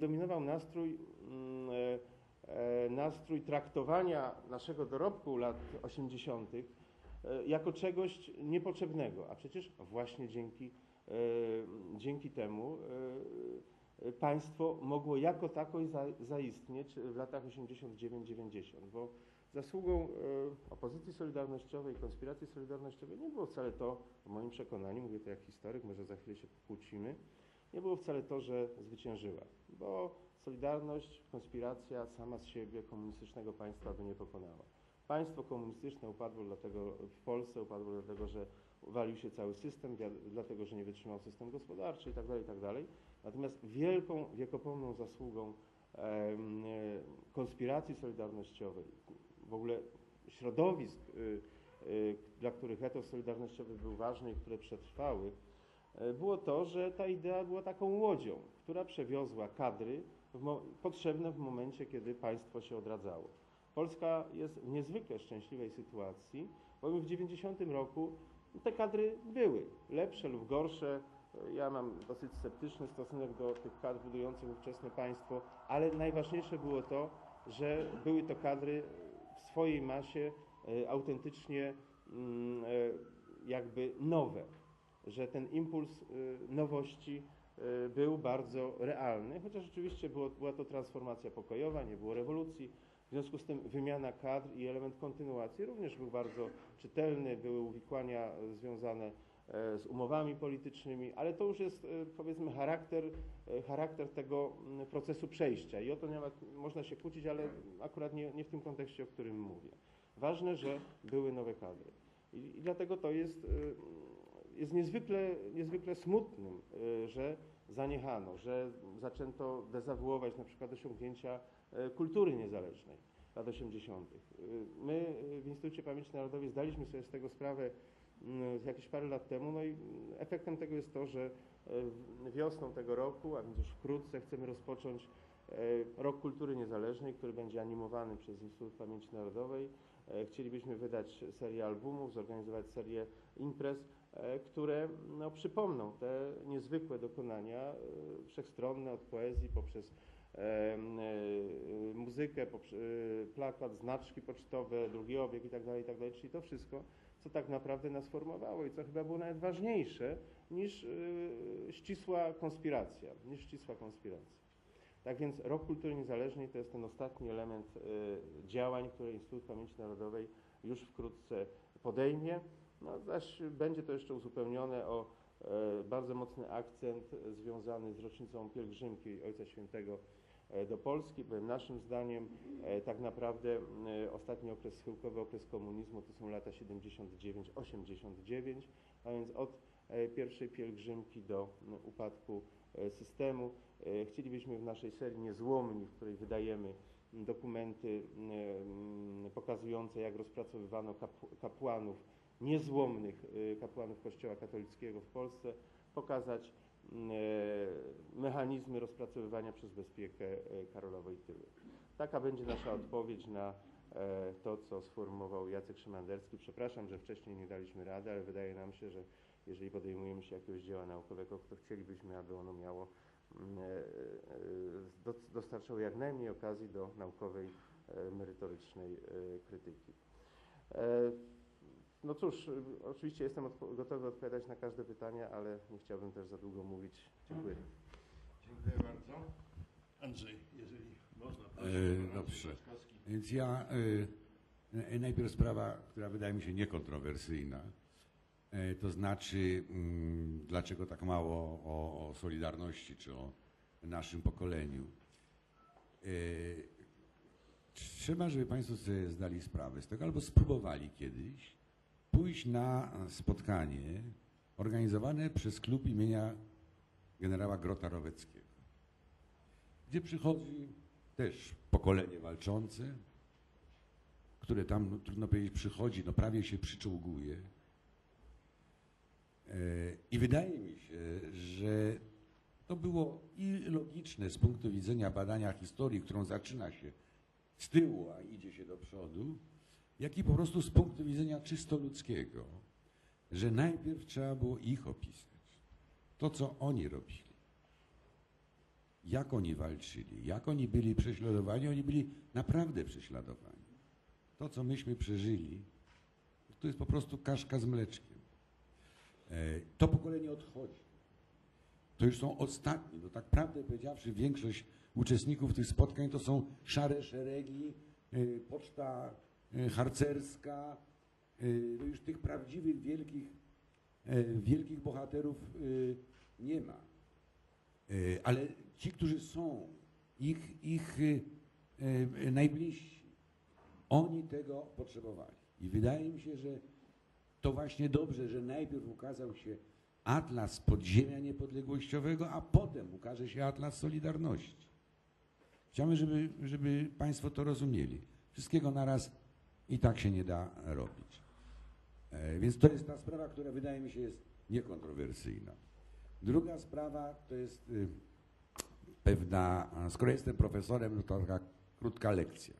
no dominował nastrój, mm, e, e, nastrój traktowania naszego dorobku lat 80. e, jako czegoś niepotrzebnego, a przecież właśnie dzięki, dzięki temu państwo mogło jako tako za, zaistnieć w latach 89-90, bo zasługą opozycji solidarnościowej, konspiracji solidarnościowej nie było wcale to, w moim przekonaniu, mówię to jak historyk, może za chwilę się pokłócimy, nie było wcale to, że zwyciężyła, bo Solidarność, konspiracja sama z siebie komunistycznego państwa by nie pokonała. Państwo komunistyczne upadło dlatego w Polsce, upadło dlatego, że walił się cały system, dlatego, że nie wytrzymał system gospodarczy itd., itd. Natomiast wielką, wiekopomną zasługą e, konspiracji solidarnościowej, w ogóle środowisk, y, y, dla których etos solidarnościowy był ważny i które przetrwały, było to, że ta idea była taką łodzią, która przewiozła kadry w potrzebne w momencie, kiedy państwo się odradzało. Polska jest w niezwykle szczęśliwej sytuacji, bowiem w 90 roku te kadry były lepsze lub gorsze. Ja mam dosyć sceptyczny stosunek do tych kadr budujących ówczesne państwo, ale najważniejsze było to, że były to kadry w swojej masie e, autentycznie mm, e, jakby nowe, że ten impuls y, nowości y, był bardzo realny, chociaż oczywiście było, była to transformacja pokojowa, nie było rewolucji. W związku z tym wymiana kadr i element kontynuacji również był bardzo czytelny, były uwikłania związane e, z umowami politycznymi, ale to już jest e, powiedzmy charakter, e, charakter tego mm, procesu przejścia i o to ma, można się kłócić, ale akurat nie, nie w tym kontekście, o którym mówię. Ważne, że były nowe kadry. I, i dlatego to jest, jest niezwykle, niezwykle smutnym, y, że zaniechano, że zaczęto dezawuować na przykład osiągnięcia y, kultury niezależnej lat 80. Y, My w Instytucie Pamięci Narodowej zdaliśmy sobie z tego sprawę mm, jakieś parę lat temu, no i efektem tego jest to, że wiosną tego roku, a więc już wkrótce chcemy rozpocząć e, Rok Kultury Niezależnej, który będzie animowany przez Instytut Pamięci Narodowej. E, Chcielibyśmy wydać serię albumów, zorganizować serię imprez, e, które no, przypomną te niezwykłe dokonania e, wszechstronne od poezji poprzez e, e, muzykę, e, plakat, znaczki pocztowe, drugi obieg itd., itd., czyli to wszystko, co tak naprawdę nas formowało i co chyba było nawet ważniejsze niż e, ścisła konspiracja, niż ścisła konspiracja. Tak więc Rok Kultury Niezależnej to jest ten ostatni element e, działań, które Instytut Pamięci Narodowej już wkrótce podejmie. No, zaś będzie to jeszcze uzupełnione o e, bardzo mocny akcent związany z rocznicą pielgrzymki Ojca Świętego e, do Polski, bowiem naszym zdaniem e, tak naprawdę ostatni okres schyłkowy, okres komunizmu to są lata 79-89, a więc od pierwszej pielgrzymki do upadku systemu. Chcielibyśmy w naszej serii Niezłomni, w której wydajemy dokumenty pokazujące, jak rozpracowywano kapłanów, niezłomnych e, kapłanów Kościoła katolickiego w Polsce, pokazać e, mechanizmy rozpracowywania przez bezpiekę e, Karola Wojtyły. Taka będzie nasza odpowiedź na e, to, co sformułował Jacek Szymanderski. Przepraszam, że wcześniej nie daliśmy rady, ale wydaje nam się, że jeżeli podejmujemy się jakiegoś dzieła naukowego, to chcielibyśmy, aby ono miało mm, e, e, do- dostarczało jak najmniej okazji do naukowej, merytorycznej krytyki. No cóż, e, oczywiście jestem odpo- gotowy odpowiadać na każde pytania, ale nie chciałbym też za długo mówić. Dziękuję. Dziękuję bardzo. Andrzej, jeżeli można. proszę, E, dobrze. Więc ja e, najpierw sprawa, która wydaje mi się niekontrowersyjna. E, to znaczy, mm, dlaczego tak mało o, o Solidarności czy o naszym pokoleniu. E, trzeba, żeby Państwo sobie zdali sprawę z tego, albo spróbowali kiedyś pójść na spotkanie organizowane przez klub imienia generała Grota Roweckiego gdzie przychodzi też pokolenie walczące, które tam, no, trudno powiedzieć, przychodzi, no prawie się przyczołguje. E, I wydaje mi się, że to było i logiczne z punktu widzenia badania historii, którą zaczyna się z tyłu, a idzie się do przodu, jak i po prostu z punktu widzenia czysto ludzkiego, że najpierw trzeba było ich opisać. To, co oni robili. jak oni walczyli, jak oni byli prześladowani, oni byli naprawdę prześladowani. To, co myśmy przeżyli, to jest po prostu kaszka z mleczkiem. E, To pokolenie odchodzi. To już są ostatni. No tak prawdę powiedziawszy, większość uczestników tych spotkań to są szare szeregi, y, poczta harcerska, y, no już tych prawdziwych wielkich, y, wielkich bohaterów nie ma. Ale ci, którzy są, ich, ich najbliżsi, oni tego potrzebowali. I wydaje mi się, że to właśnie dobrze, że najpierw ukazał się Atlas Podziemia Niepodległościowego, a potem ukaże się Atlas Solidarności. Chciałbym, żeby, żeby Państwo to rozumieli. Wszystkiego naraz i tak się nie da robić. E, więc to jest ta sprawa, która wydaje mi się jest niekontrowersyjna. Druga sprawa to jest y, pewna, skoro jestem profesorem, to taka krótka lekcja.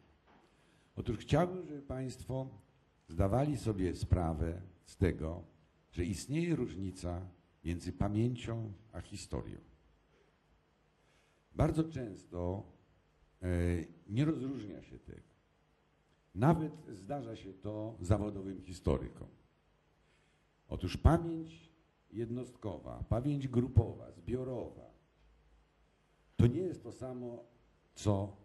Otóż chciałbym, żeby Państwo zdawali sobie sprawę z tego, że istnieje różnica między pamięcią a historią. Bardzo często e, nie rozróżnia się tego. Nawet zdarza się to zawodowym historykom. Otóż pamięć jednostkowa, pamięć grupowa, zbiorowa, to nie jest to samo, co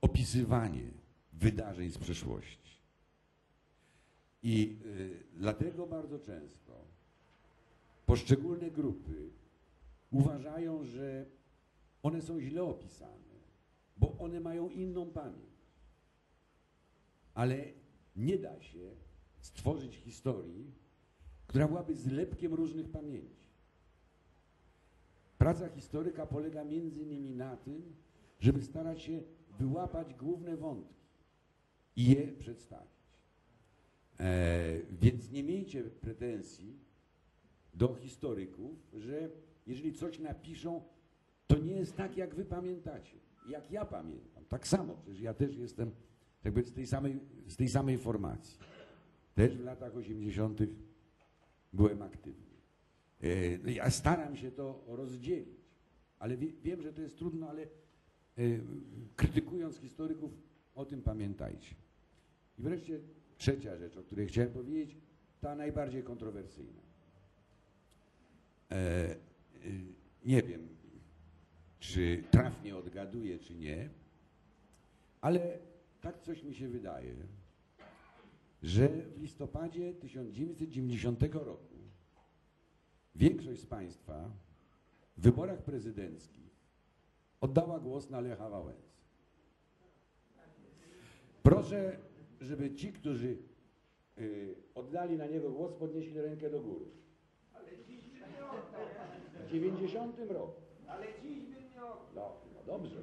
opisywanie wydarzeń z przeszłości. I y, dlatego bardzo często poszczególne grupy uważają, że one są źle opisane, bo one mają inną pamięć. Ale nie da się stworzyć historii, która byłaby zlepkiem różnych pamięci. Praca historyka polega między innymi na tym, żeby starać się wyłapać główne wątki i je przedstawić. E, więc nie miejcie pretensji do historyków, że jeżeli coś napiszą, to nie jest tak, jak wy pamiętacie, jak ja pamiętam. Tak samo, przecież ja też jestem jakby z tej samej, z tej samej formacji. Też w latach 80. byłem aktywny. E, no ja staram się to rozdzielić, ale wie, wiem, że to jest trudno, ale e, krytykując historyków, o tym pamiętajcie. I wreszcie trzecia rzecz, o której chciałem powiedzieć, ta najbardziej kontrowersyjna. E, nie wiem, czy trafnie odgaduję, czy nie, ale tak coś mi się wydaje, że w listopadzie 1990 roku większość z Państwa w wyborach prezydenckich oddała głos na Lecha Wałęsę. Proszę, żeby ci, którzy y, oddali na niego głos, podnieśli rękę do góry. W 90 roku. Ale dziś bym nie oddał. No, no dobrze.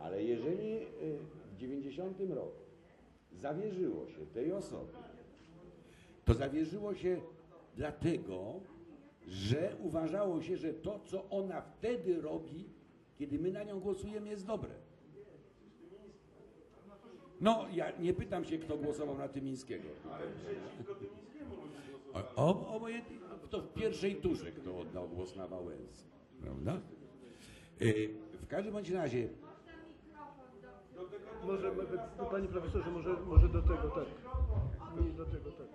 Ale jeżeli y, 90 roku zawierzyło się tej osobie, to zawierzyło się dlatego, że uważało się, że to, co ona wtedy robi, kiedy my na nią głosujemy, jest dobre. No, ja nie pytam się, kto głosował na Tymińskiego. O, o, obojętnie, to w pierwszej turze kto oddał głos na Wałęsę, prawda? Y, W każdym bądź razie, panie profesorze, może, może do tego, tak. Do tego, tak.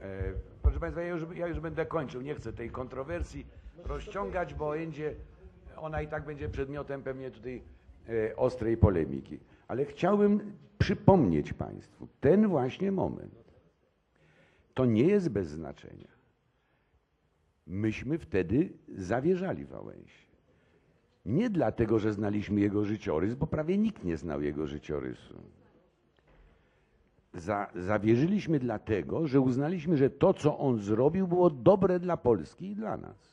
E, proszę Państwa, ja już, ja już będę kończył. Nie chcę tej kontrowersji rozciągać, bo będzie, ona i tak będzie przedmiotem pewnie tutaj e, ostrej polemiki. Ale chciałbym przypomnieć Państwu ten właśnie moment. To nie jest bez znaczenia. Myśmy wtedy zawierzali Wałęsie. Nie dlatego, że znaliśmy jego życiorys, bo prawie nikt nie znał jego życiorysu. Za, zawierzyliśmy dlatego, że uznaliśmy, że to, co on zrobił, było dobre dla Polski i dla nas.